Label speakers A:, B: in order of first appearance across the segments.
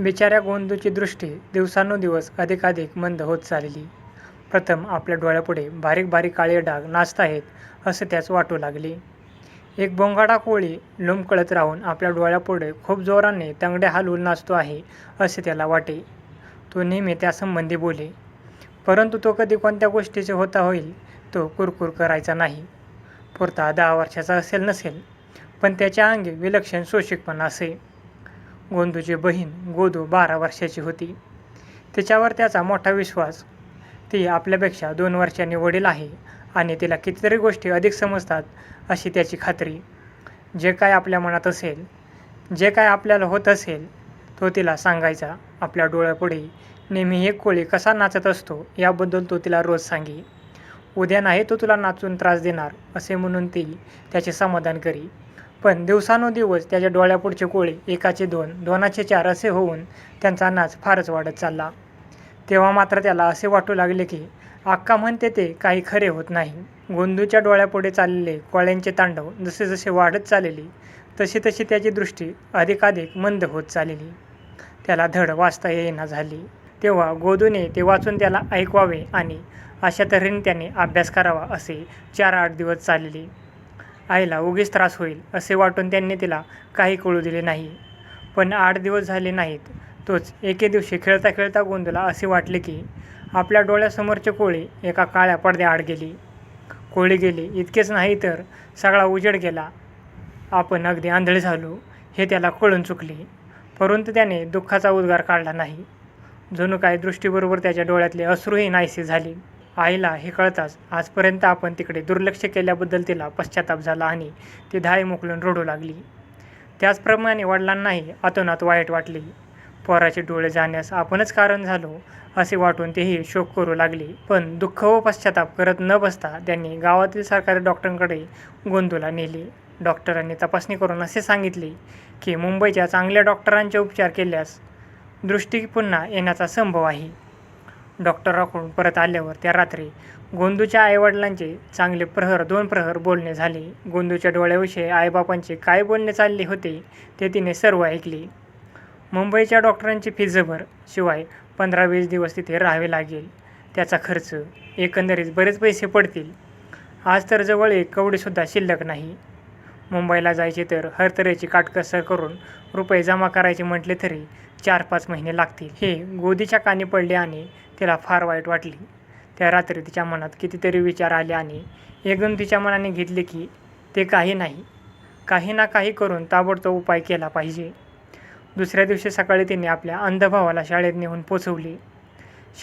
A: बिचाऱ्या गोंदूची दृष्टी दिवसानुदिवस अधिकाधिक मंद होत चालली. प्रथम आपल्या डोळ्यापुढे बारीक बारीक काळे डाग नाचत आहेत असे त्यास वाटू लागले. एक बोंगाडा कोळी लोंबकळत राहून आपल्या डोळ्यापुढे खूप जोराने तंगड्या हालवून नाचतो आहे असे त्याला वाटे. तो नेहमी त्यासंबंधी बोले. परंतु तो कधी कोणत्या गोष्टीचे होता होईल तो कुरकुर करायचा नाही. पुरता दहा वर्षाचा असेल नसेल, पण त्याच्या अंगी विलक्षण सोशिकपणा असे. गोंदूची बहीण गोदू बारा वर्षाची होती. तिच्यावर त्याचा मोठा विश्वास. ती आपल्यापेक्षा दोन वर्षांनी वडील आहे आणि तिला कितीतरी गोष्टी अधिक समजतात अशी त्याची खात्री. जे काय आपल्या मनात असेल, जे काय आपल्याला होत असेल तो तिला सांगायचा. आपल्या डोळ्यापुढे नेहमी एक कोळी कसा नाचत असतो याबद्दल तो तिला रोज सांगे. उद्या नाही तो तुला नाचून त्रास देणार असे म्हणून ती त्याचे समाधान करी. पण दिवसानुदिवस त्याच्या डोळ्यापुढचे कोळी एकाचे दोन, दोनाचे चार असे होऊन त्यांचा नाच फारच वाढत चालला. तेव्हा मात्र त्याला असे वाटू लागले की अक्का म्हणते ते काही खरे होत नाही. गोंदूच्या डोळ्यापुढे चाललेले कोळ्यांचे तांडव जसे जसे वाढत चाललेली तशी तशी त्याची दृष्टी अधिकाधिक मंद होत चालली. त्याला धड वाचता येईना झाली तेव्हा गोदूने ते वाचून त्याला ऐकवावे आणि अशा तऱ्हेने त्याने अभ्यास करावा असे चार आठ दिवस चालले. आईला उगीच त्रास होईल असे वाटून त्यांनी तिला काही कळू दिले नाही. पण आठ दिवस झाले नाहीत तोच एके दिवशी खेळता खेळता गोंदूला असे वाटले की आपल्या डोळ्यासमोरचे कोळी एका काळ्या पडद्याआड गेली कोळी गेली इतकेच नाही तर सगळा उजेड गेला. आपण अगदी आंधळे झालो हे त्याला कळून चुकले. परंतु त्याने दुःखाचा उद्गार काढला नाही. जणू काय दृष्टीबरोबर त्याच्या डोळ्यातले अश्रूही नाहीसे झाले. आईला हे कळताच आजपर्यंत आपण तिकडे दुर्लक्ष केल्याबद्दल तिला पश्चाताप झाला आणि ती धाय मोकलून रडू लागली. त्याचप्रमाणे वडिलांनाही अतोनात वाईट वाटले. पोराचे डोळे जाण्यास आपणच कारण झालो असे वाटून तेही शोक करू लागले. पण दुःख व पश्चाताप करत न बसता त्यांनी गावातील सरकारी डॉक्टरांकडे गोंदूला नेले. डॉक्टरांनी तपासणी करून असे सांगितले की मुंबईच्या चांगल्या डॉक्टरांचे उपचार केल्यास दृष्टी पुन्हा येण्याचा संभव आहे. डॉक्टरांकडून परत आल्यावर त्या रात्री गोंदूच्या आईवडिलांचे चांगले प्रहर दोन प्रहर बोलणे झाले. गोंदूच्या डोळ्याविषयी आईबापांचे काय बोलणे चालले होते ते तिने सर्व ऐकले. मुंबईच्या डॉक्टरांची फी जबर, शिवाय पंधरा वीस दिवस तिथे राहावे लागेल त्याचा खर्च, एकंदरीत बरेच पैसे पडतील. आज तर जवळ एक कवडीसुद्धा शिल्लक नाही. मुंबईला जायचे तर हरतऱ्हेची काटकसर करून रुपये जमा करायचे म्हटले तरी चार पाच महिने लागतील. हे गोदीच्या कानी पडले आणि तिला फार वाईट वाटली त्या रात्री तिच्या मनात कितीतरी विचार आले आणि एकदम तिच्या मनाने घेतले की ते काही नाही, काही ना काही करून ताबडतोब उपाय केला पाहिजे. दुसऱ्या दिवशी सकाळी तिने आपल्या अंधभावाला शाळेत नेऊन पोचवले.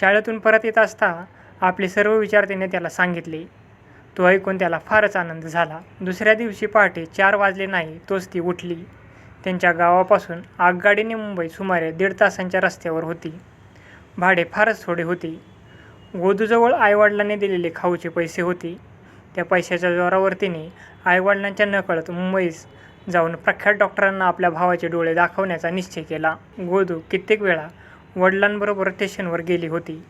A: शाळेतून परत येत असता आपले सर्व विचार तिने त्याला सांगितले. तो ऐकून त्याला फारच आनंद झाला. दुसऱ्या दिवशी पहाटे चार वाजले नाही तोच ती उठली. त्यांच्या गावापासून आगगाडीने मुंबई सुमारे दीड तासांच्या रस्त्यावर होती. भाडे फारच थोडे होते. गोदूजवळ आईवडिलांनी दिलेले खाऊचे पैसे होते. त्या पैशाच्या जोरावर तिने आईवडिलांच्या नकळत मुंबईस जाऊन प्रख्यात डॉक्टरांना आपल्या भावाचे डोळे दाखवण्याचा निश्चय केला. गोदू कित्येक वेळा वडिलांबरोबर स्टेशनवर गेली होती.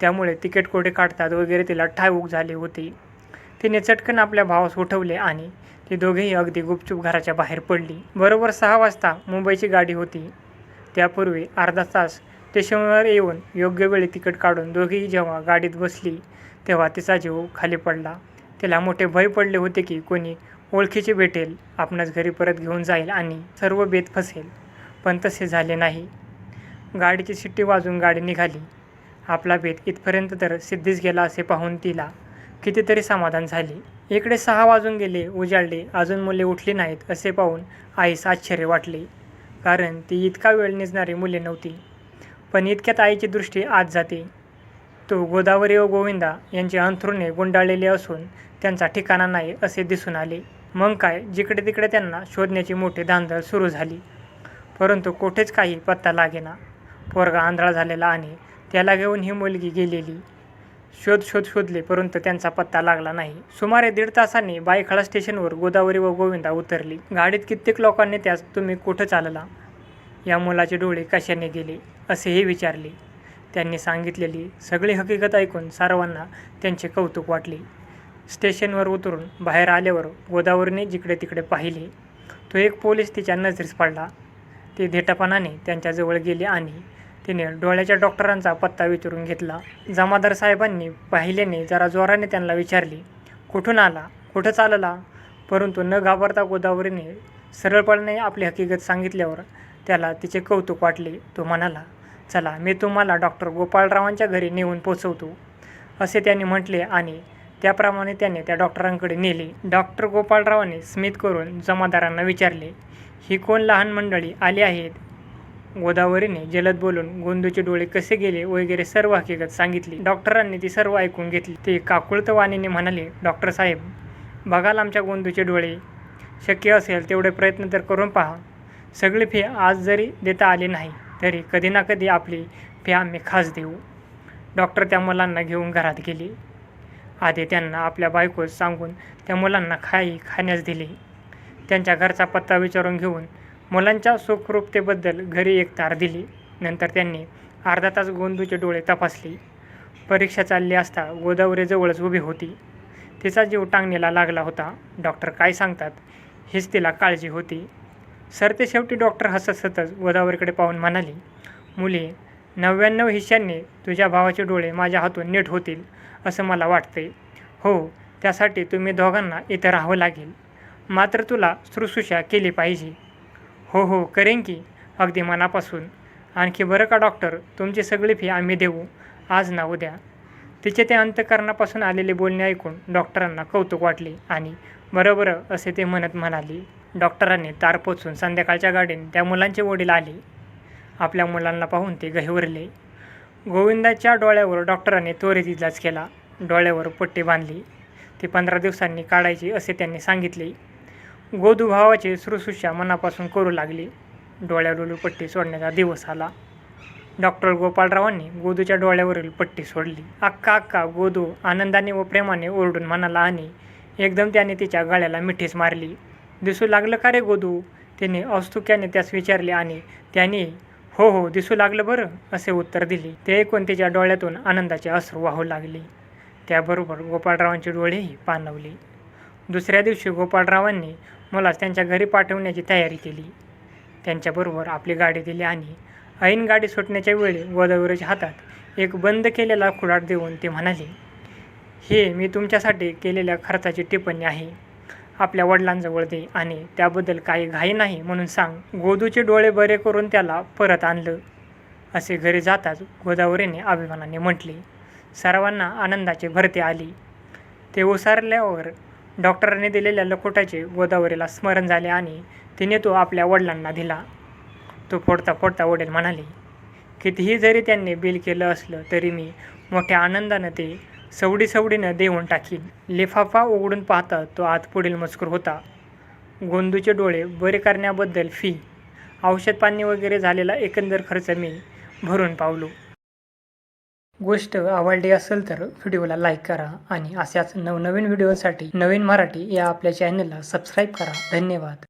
A: त्यामुळे तिकीट कोठे काढतात वगैरे तिला ठाऊक झाले होते. तिने चटकन आपल्या भावास उठवले आणि ती दोघेही अगदी गुपचूप घराच्या बाहेर पडली. बरोबर सहा वाजता मुंबईची गाडी होती. त्यापूर्वी अर्धा तास स्टेशनवर येऊन योग्य वेळी तिकीट काढून दोघेही जेव्हा गाडीत बसली तेव्हा तिचा जीव खाली पडला. तिला मोठे भय पडले होते की कोणी ओळखीचे भेटेल, आपणास घरी परत घेऊन जाईल आणि सर्व बेत फसेल. पण तसे झाले नाही. गाडीची शिट्टी वाजून गाडी निघाली. आपला बेत इथपर्यंत तर सिद्धीच गेला असे पाहून तिला कितीतरी समाधान झाले. इकडे सहा वाजून गेले, उजाडले, अजून मुले उठली नाहीत असे पाहून आईस आश्चर्य वाटले. कारण ती इतका वेळ निजणारी मुले नव्हती. पण इतक्यात आईची दृष्टी आत जाते. तो गोदावरी व गोविंदा यांचे अंथरुणे गुंडाळलेले असून त्यांचा ठिकाणा नाही असे दिसून आले. मग काय जिकडे तिकडे त्यांना शोधण्याची मोठी धांदळ सुरू झाली. परंतु कोठेच काही पत्ता लागेना. पोरगा आंधळा झालेला आणि त्याला घेऊन ही मुलगी गेलेली. शोध शोध शोधले परंतु त्यांचा पत्ता लागला नाही. सुमारे दीड तासांनी बाईखळा स्टेशनवर गोदावरी व गोविंदा उतरली. गाडीत कित्येक लोकांनी त्यास तुम्ही कुठं चालला? या मुलाचे डोळे कशाने गेले? असेही विचारले. त्यांनी सांगितलेली सगळी हकीकत ऐकून सर्वांना त्यांचे कौतुक वाटले. स्टेशनवर उतरून बाहेर आल्यावर गोदावरीने जिकडे तिकडे पाहिले तो एक पोलीस तिच्या नजरेस पडला. ते धेटपणाने त्यांच्याजवळ गेले आणि तिने डोळ्याच्या डॉक्टरांचा पत्ता विचारून घेतला. जमादार साहेबांनी पाहिल्याने जरा जोराने त्यांना विचारली कुठून आला? कुठं चालला? परंतु न घाबरता गोदावरीने सरळपणे आपली हकीकत सांगितल्यावर त्याला तिचे कौतुक वाटले. तो म्हणाला चला मी तुम्हाला डॉक्टर गोपाळरावांच्या घरी नेऊन पोचवतो असे त्यांनी म्हटले आणि त्याप्रमाणे त्याने त्या डॉक्टरांकडे नेले. डॉक्टर गोपाळरावाने स्मित करून जमादारांना विचारले ही कोण लहान मंडळी आली आहेत? गोदावरीने जलद बोलून गोंदूचे डोळे कसे गेले वगैरे सर्व हकीकत सांगितली. डॉक्टरांनी ती सर्व ऐकून घेतली. ते काकुळत वाणीने म्हणाले डॉक्टर साहेब बघाल आमच्या गोंदूचे डोळे. शक्य असेल तेवढे प्रयत्न तर करून पहा. सगळी फी आज जरी देता आली नाही तरी कधी ना कधी आपली फी आम्ही खास देऊ. डॉक्टर त्या मुलांना घेऊन घरात गेले. आधी त्यांना आपल्या बायकोस सांगून त्या मुलांना खाई खाण्यास दिले. त्यांच्या घरचा पत्ता विचारून घेऊन मुलांच्या सुखरूपतेबद्दल घरी एक तार दिली. नंतर त्यांनी अर्धा तास गोंदूचे डोळे तपासले. परीक्षा चालली असता गोदावरीजवळच उभी होती. तिचा जीव टांगणीला लागला होता. डॉक्टर काय सांगतात? हीच तिला काळजी होती. सरते शेवटी डॉक्टर हसत हसतच गोदावरीकडे पाहून म्हणाली मुली नव्याण्णव हिश्यांनी तुझ्या भावाचे डोळे माझ्या हातून नीट होतील असं मला वाटते हो त्यासाठी तुम्ही दोघांना इथं राहावं लागेल. मात्र तुला शुश्रूषा केली पाहिजे. हो हो करेन की. अगदी मनापासून. आणखी बरं का डॉक्टर? तुमची सगळी फी आम्ही देऊ. आज ना उद्या. तिचे ते अंतकरणापासून आलेले बोलणे ऐकून डॉक्टरांना कौतुक वाटले आणि बरं बरं असे ते म्हणत म्हणाली डॉक्टरांनी तार पोचून संध्याकाळच्या गाडीने त्या मुलांचे वडील आले. आपल्या मुलांना पाहून ते गहिवरले गोविंदाच्या डोळ्यावर डॉक्टरांनी त्वरित इलाज केला. डोळ्यावर पट्टी बांधली. ती पंधरा दिवसांनी काढायची असे त्यांनी सांगितले. गोदू भावाची मनापासून करू लागली. डोळ्यावरील पट्टी सोडण्याचा दिवस आला. डॉक्टर गोपाळरावांनी गोदूच्या डोळ्यावरील पट्टी सोडली. अक्का अक्का गोदू आनंदाने व प्रेमाने ओरडून म्हणाला आणि एकदम त्याने तिच्या गळ्याला मिठीच मारली. दिसू लागलं का रे गोदू तिने औस्तुक्याने त्यास विचारले आणि त्याने हो हो दिसू लागलं बरं असे उत्तर दिले. ते ऐकून तिच्या डोळ्यातून आनंदाचे अश्रू वाहू लागले. त्याबरोबर गोपाळरावांचे डोळेही पाणवले दुसऱ्या दिवशी गोपाळरावांनी मुलास त्यांच्या घरी पाठवण्याची तयारी केली. त्यांच्याबरोबर आपली गाडी दिली आणि ऐन गाडी सुटण्याच्या वेळी गोदावरीच्या हातात एक बंद केलेला खुडाट देऊन ते म्हणाले हे मी तुमच्यासाठी केलेल्या खर्चाची टिप्पणी आहे. आपल्या वडिलांजवळ दे आणि त्याबद्दल काही घाई नाही म्हणून सांग. गोदूचे डोळे बरे करून त्याला परत आणलं. असे घरी जाताच गोदावरीने अभिमानाने म्हटले. सर्वांना आनंदाची भरती आली. ते ओसारल्यावर डॉक्टरांनी दिलेल्या लकोटाचे गोदावरीला स्मरण झाले आणि तिने तो आपल्या वडिलांना दिला. तो फोडता फोडता वडील म्हणाले कितीही जरी त्यांनी बिल केलं असलं तरी मी मोठ्या आनंदानं ते सवडी सवडीनं देऊन टाकीन. लिफाफा उघडून पाहता तो आत पुढील मजकूर होता. गोंदूचे डोळे बरे करण्याबद्दल फी औषध पाणी वगैरे झालेला एकंदर खर्च मी भरून पावलो. गोष्ट आवडली असेल तर व्हिडिओला लाईक करा आणि अशाच नवनवीन व्हिडिओसाठी नवीन मराठी या आपल्या चॅनलला सबस्क्राईब करा. धन्यवाद.